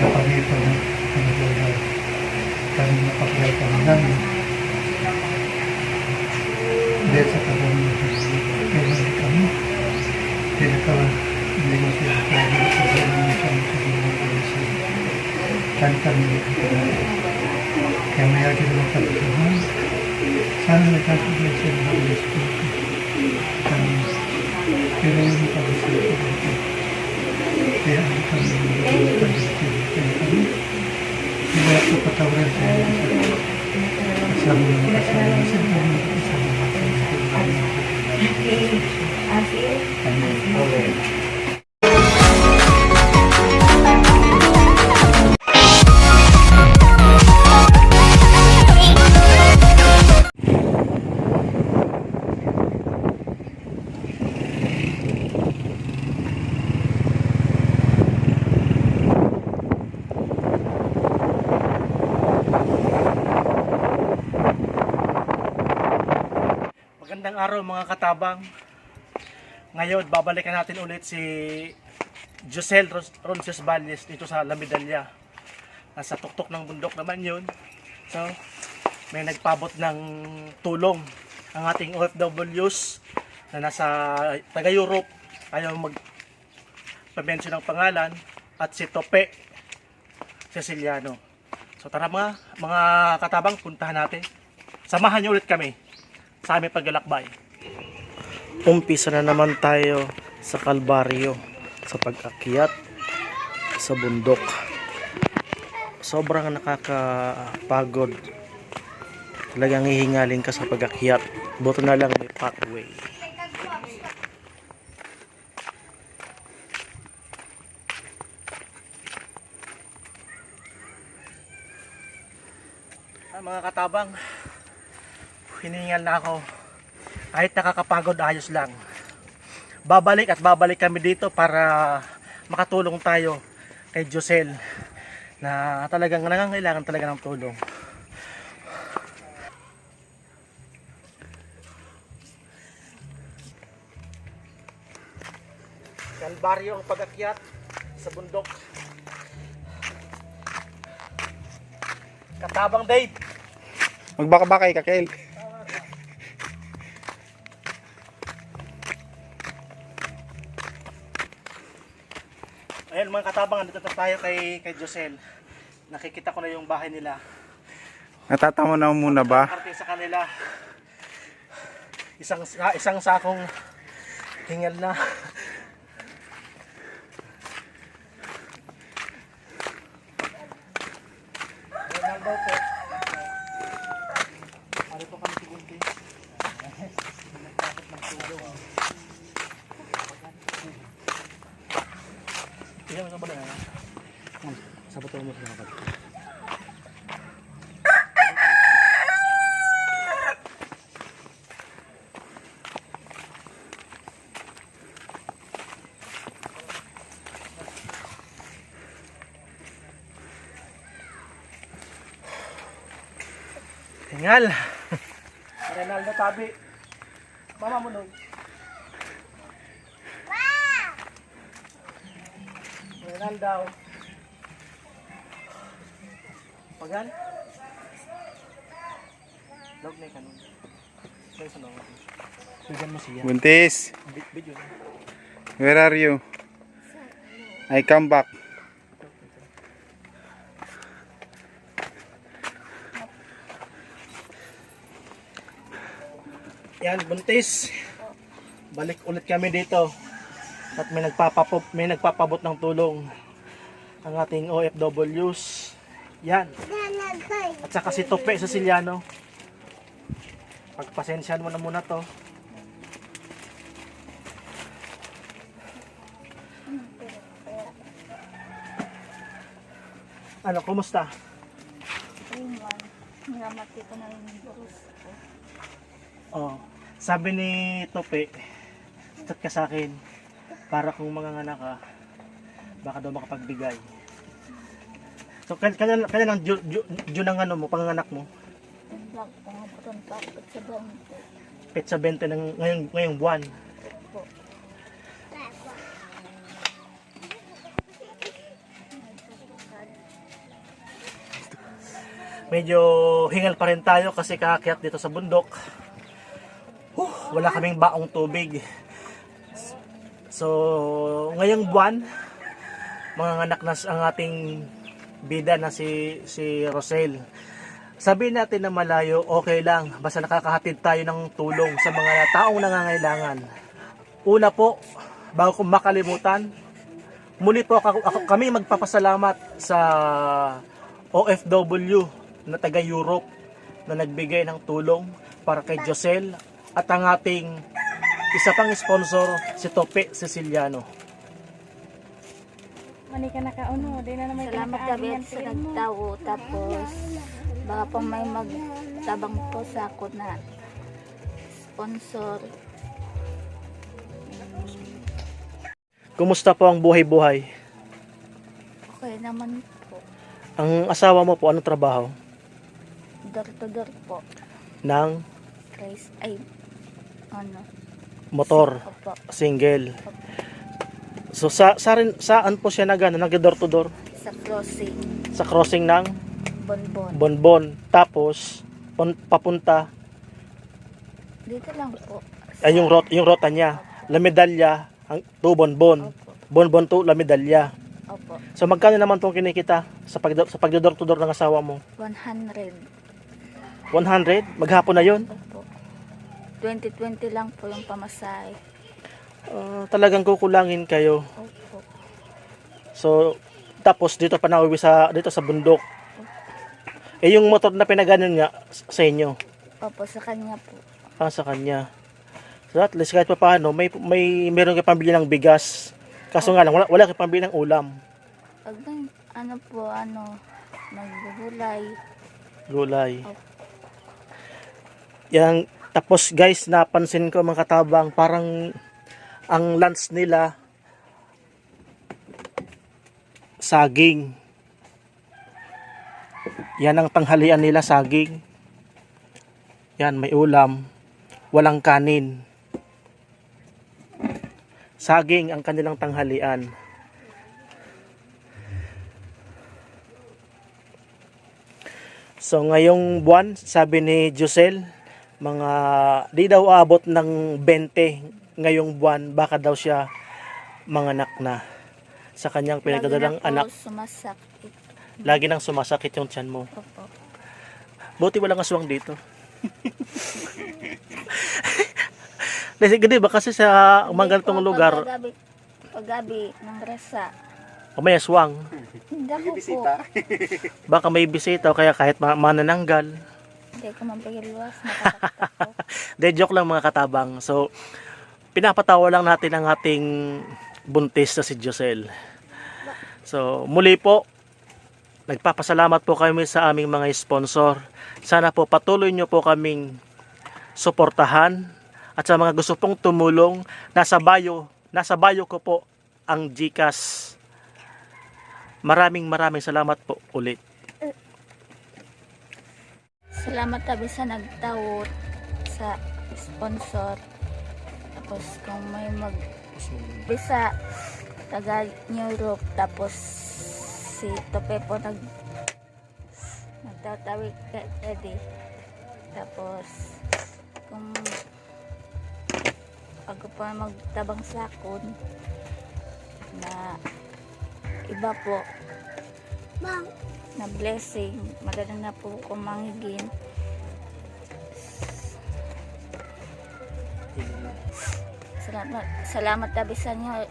Napagito ng ano ba na kami napakaya kami namin. Dahil sa kagawin kailan kami. Pinaka hindi mo kaya sa kagawin siya sa kagawin siya. Kan kami kaya may agi naman kapatuhan. Sana nagkakagawin siya ng Holy Spirit. Kami pero yung pag-isip ko kaya ang kami pag-isip kaya kami hindi ako patawaran sa iyo kasama mo kasama sa kami kasama mo Amen. Magandang araw mga katabang. Ngayon, babalikan natin ulit si Josel Ron- Ronces Valles dito sa La Medalla. Nasa tuktok ng bundok naman yun. So, may nagpabot ng tulong ang ating OFWs na nasa taga-Europe. Ayaw mag pabensyo ng pangalan at si Tope Ceciliano. So tara mga, mga katabang, puntahan natin. Samahan niyo ulit kami sa aming paglalakbay. Umpisa na naman tayo sa Kalbaryo sa pag-akyat sa bundok. Sobrang nakakapagod. Talagang hihingalin ka sa pag-akyat. Buto na lang may pathway. Ah, mga katabang, hiningal na ako. Kahit nakakapagod, ayos lang. Babalik at babalik kami dito para makatulong tayo kay Josel na talagang nangangailangan talaga ng tulong. Kalbaryo ang pag-akyat sa bundok. Katabang Dave! Magbaka-bakay ka, Kel. Katabang, andito na tayo kay, kay Josel. Nakikita ko na yung bahay nila. Natatamo na muna ba? Parte sa kanila. Isang sa- isang sakong hingal na. Daw po. Ano po kami si Buntis? Nagkakot ng tulong. Tingnan mo sa bala na. Sa bato mo sa kapag. Tingal. Renaldo Tabi. Mama mo nun. Renaldo. Pagan? Log na yung kanon. Kaya sa mga. Bigyan mo siya. Buntis, Video where are you? I come back. Yan, buntis. Balik ulit kami dito. At may nagpapapop, may nagpapabot ng tulong ang ating OFWs. Yan. At saka si Tope Siciliano. Pagpasensyahan mo na muna to. Ano, kumusta? Namati ko na yung burus ko. Oh, sabi ni Tope, chat ka sa akin para kung mga anak ka, baka daw makapagbigay. So, kanya, kanya, kanya lang June, June ang ano mo, panganganak mo. Petsa 20 ng ngayong, ngayong buwan. Medyo hingal pa rin tayo kasi kaakyat dito sa bundok. Huh, wala kaming baong tubig. So, ngayong buwan, mga anak na ang ating bida na si si Rosel. Sabihin natin na malayo, okay lang. Basta nakakahatid tayo ng tulong sa mga taong nangangailangan. Una po, bago ko makalimutan, muli po ako, ako- kami magpapasalamat sa OFW na taga Europe na nagbigay ng tulong para kay Josel at ang ating isa pang sponsor si Tope Siciliano. Mani ka nakauno, di na naman Salamat kami sa nagtawo tapos baka pa may magtabang po sa ako na sponsor. Kumusta po ang buhay-buhay? Okay naman po. Ang asawa mo po, anong trabaho? Door to door po. Ng Guys, ay ano? Motor, single. So sa, sa rin, saan po siya nagano, nag-door to door? Sa crossing. Sa crossing ng Bonbon. Bonbon. Tapos pun- papunta Dito lang po. ay yung rot yung rota niya. La Medalla ang to Bonbon. Opo. Bonbon to La Medalla. Opo. So magkano naman tong kinikita sa pag sa pagdodor to door ng asawa mo? 100. 100 maghapon na 'yon. Opo. 2020 lang po yung pamasahe. Ah, talagang kukulangin kayo. Opo. So tapos dito pa nauwi sa dito sa bundok. Eh yung motor na pinaganon niya sa inyo, Opo, sa kanya po. ah, sa kanya. So at least kahit pa paano, may, may meron kayo pambili ng bigas. Kaso nga lang, wala, wala kayo pambili ng ulam. Pag ano po, ano, naggugulay. Gulay. Yan, tapos guys, napansin ko mga katabang, parang ang lunch nila saging. Yan ang tanghalian nila, saging. Yan, may ulam. Walang kanin. Saging ang kanilang tanghalian. So ngayong buwan, sabi ni Josel, mga di daw abot ng 20 ngayong buwan, baka daw siya manganak na sa kanyang pinagdadalang anak. sumasakit. Lagi nang sumasakit yung tiyan mo. Opo. Buti walang aswang dito. Kasi di ba kasi sa mga ganitong lugar, Paggabi, paggabi ng resa. may aswang. Hindi ako po. Baka may bisita o kaya kahit ma- manananggal. Hindi ko ako. De joke lang mga katabang. So, pinapatawa lang natin ang ating buntis na si Josel. So, muli po, nagpapasalamat po kami sa aming mga sponsor. Sana po patuloy nyo po kaming suportahan at sa mga gusto pong tumulong, nasa bio, nasa bio ko po ang GCash. Maraming maraming salamat po ulit. Salamat tabi sa nagtawot sa sponsor. Tapos kung may mag bisa taga Europe tapos si Tope po nag nagtatawid kay Eddie. Tapos kung ako pa magtabang sakon na iba po na blessing. Maganda na po kumangigin salamat salamat tabi sa inyo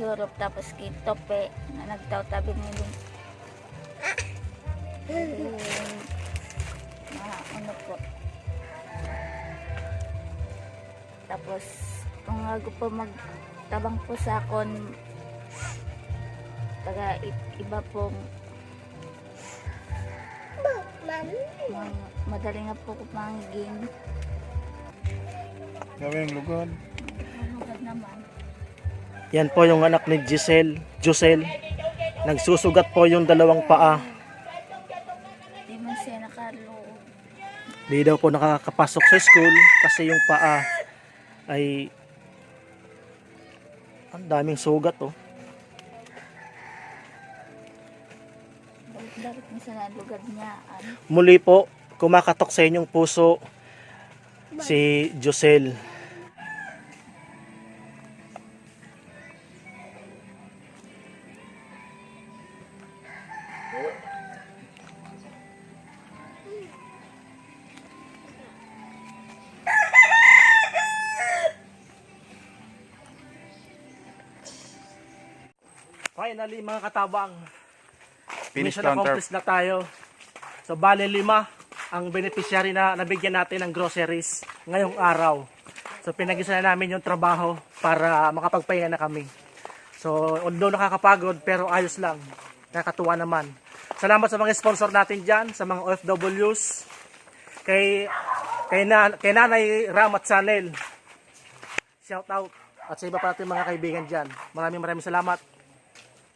Europe. Tapos kay Tope na nagtaw-tabi ngayon na ano po? Tapos kung ako po magtabang po sa akon taga iba pong mga madali nga po kumangin Gawing lugod. Malugad naman Yan po yung anak ni Giselle, Josel. Nagsusugat po yung dalawang paa. di man siya nakaloob Di daw po nakakapasok sa school kasi yung paa ay ang daming sugat oh. Darit niya sa lugar niya. Muli po, kumakatok sa inyong puso si Josel. Finally mga katabang, Finish mission counter. accomplished na tayo. So bale lima ang beneficiary na nabigyan natin ng groceries ngayong araw. So pinag-isa na namin yung trabaho para makapagpahinga na kami. So although nakakapagod pero ayos lang. Nakakatuwa naman. Salamat sa mga sponsor natin dyan, sa mga OFWs, kay kay, na, kay Nanay Ramat Sanel. Shout out at sa iba pa natin mga kaibigan dyan. Maraming maraming salamat.